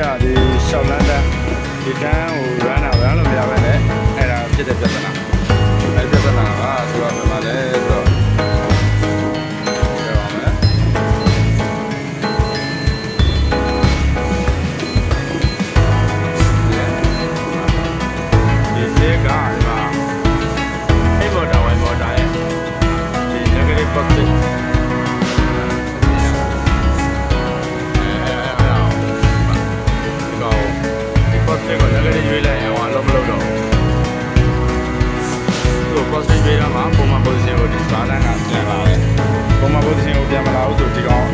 ရဒီရှောက်လန်းတန်းဒီတန်းဟိုရန်တာရန်လို့မရပါနဲ့အဲ့ဒါဖြစ်တဲ့ပြဿနာ positive ပေးတော့မှပုံမှန် position ကိုဒီ bar တန်းကပြန်လာတယ်ပုံမှန် position ကိုပြန်မလာဘူးဆိုဒီကောင်